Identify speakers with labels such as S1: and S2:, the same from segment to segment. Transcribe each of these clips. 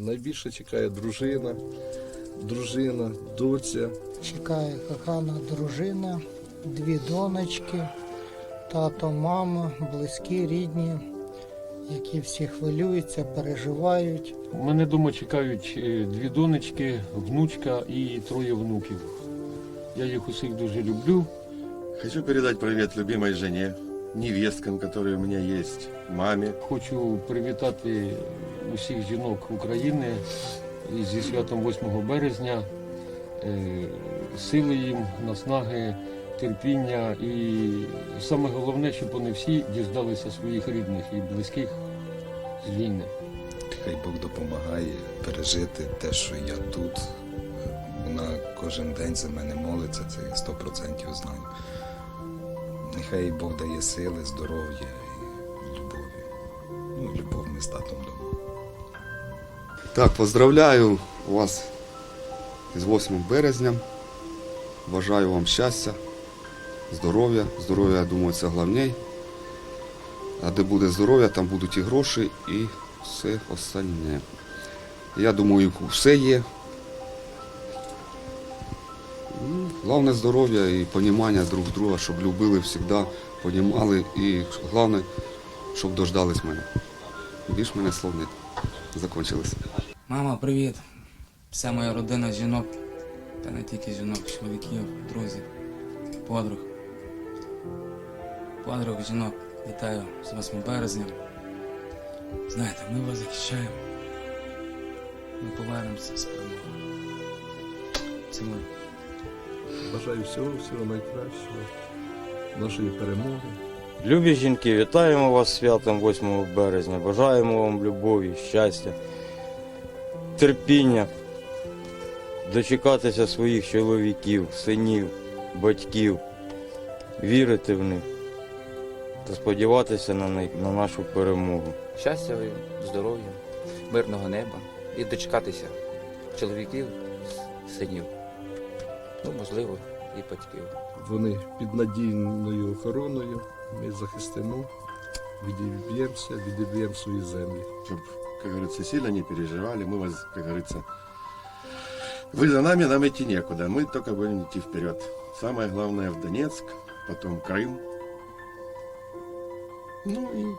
S1: найбільше чекає дружина, дружина, доця.
S2: Чекає кохана дружина, дві донечки, тато, мама, близькі, рідні, які всі хвилюються, переживають.
S3: Мене вдома чекають е, дві донечки, внучка і троє внуків. Я їх усіх дуже люблю.
S4: Хочу передать привет любимой жене, невесткам, которые у меня есть, маме.
S3: Хочу привітати усіх жінок України зі святом 8 березня. Е, Сили їм, наснаги, терпіння і саме головне, щоб вони всі діждалися своїх рідних і близьких з війни.
S5: Хай Бог допомагає пережити те, що я тут. Вона кожен день за мене молиться, це я 100% знаю. Нехай Бог дає сили, здоров'я і любові. Ну, любов ми з татом.
S6: Так, поздравляю вас з 8 березня. Бажаю вам щастя, здоров'я. Здоров'я, я думаю, це головне. А де буде здоров'я, там будуть і гроші, і все остальне. Я думаю, все є. Ну, Головне здоров'я і розуміння друг друга, щоб любили завжди, понімали і головне, щоб дождались мене. Більш мене слов нет. Закончилось.
S7: Мама, привіт! Вся моя родина жінок, та не тільки жінок, чоловіків, друзів, подруг. Подруг, жінок, вітаю з 8 березня. Знаєте, ми вас захищаємо. Ми повернемося з перемогою. Цілую.
S1: Бажаю всього, всього найкращого, нашої перемоги.
S8: Любі жінки, вітаємо вас святом 8 березня. Бажаємо вам любові, щастя, терпіння, дочекатися своїх чоловіків, синів, батьків, вірити в них та сподіватися на них, на нашу перемогу.
S9: щастя, здоров'я, мирного неба і дочекатися чоловіків, синів, ну, можливо, і батьків.
S1: Вони під надійною охороною. Ми захистимо, відіб'ємося, відіб'ємо свої землі
S4: Чтоб, как говорится, сильно не переживали. Мы вас, как говорится, вы за нами, нам идти некуда. Мы только будем идти вперед. Самое главное в Донецк, потом Крым. Ну и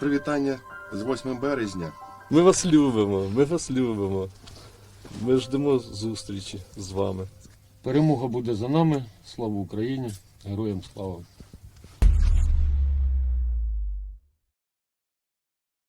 S4: привітання з 8 березня.
S1: Ми вас любимо, ми вас любимо. Ми ждемо зустрічі з вами.
S3: Перемога буде за нами. Слава Україні! Героям слава!